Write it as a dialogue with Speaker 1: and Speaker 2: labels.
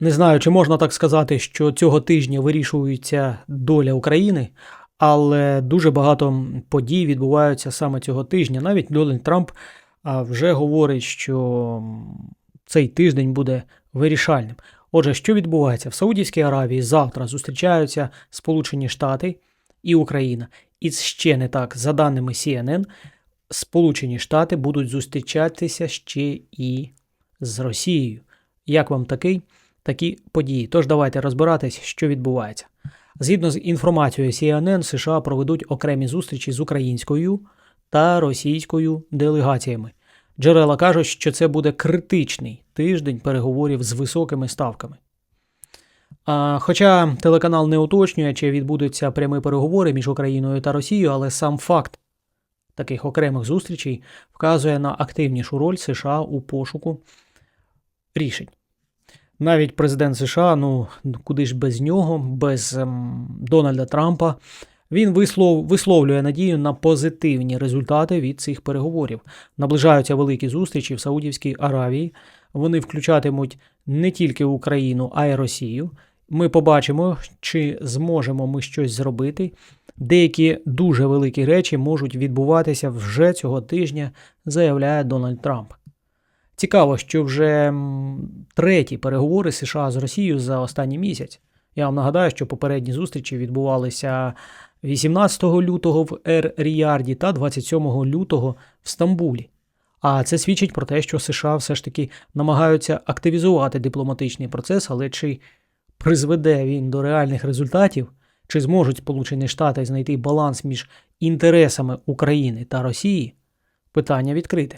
Speaker 1: Не знаю, чи можна так сказати, що цього тижня вирішується доля України, але дуже багато подій відбуваються саме цього тижня. Навіть Дональд Трамп вже говорить, що цей тиждень буде вирішальним. Отже, що відбувається? В Саудівській Аравії завтра зустрічаються Сполучені Штати і Україна. І ще не так, за даними CNN, Сполучені Штати будуть зустрічатися ще і з Росією. Як вам такий? Такі події. Тож давайте розбиратись, що відбувається. Згідно з інформацією CNN, США проведуть окремі зустрічі з українською та російською делегаціями. Джерела кажуть, що це буде критичний тиждень переговорів з високими ставками. А, хоча телеканал не уточнює, чи відбудуться прямі переговори між Україною та Росією, але сам факт таких окремих зустрічей вказує на активнішу роль США у пошуку рішень. Навіть президент США, ну куди ж без нього, без ем, Дональда Трампа, він вислов, висловлює надію на позитивні результати від цих переговорів. Наближаються великі зустрічі в Саудівській Аравії. Вони включатимуть не тільки Україну, а й Росію. Ми побачимо, чи зможемо ми щось зробити. Деякі дуже великі речі можуть відбуватися вже цього тижня, заявляє Дональд Трамп. Цікаво, що вже треті переговори США з Росією за останній місяць. Я вам нагадаю, що попередні зустрічі відбувалися 18 лютого в Ер-Ріярді та 27 лютого в Стамбулі. А це свідчить про те, що США все ж таки намагаються активізувати дипломатичний процес, але чи призведе він до реальних результатів, чи зможуть Сполучені Штати знайти баланс між інтересами України та Росії, питання відкрите.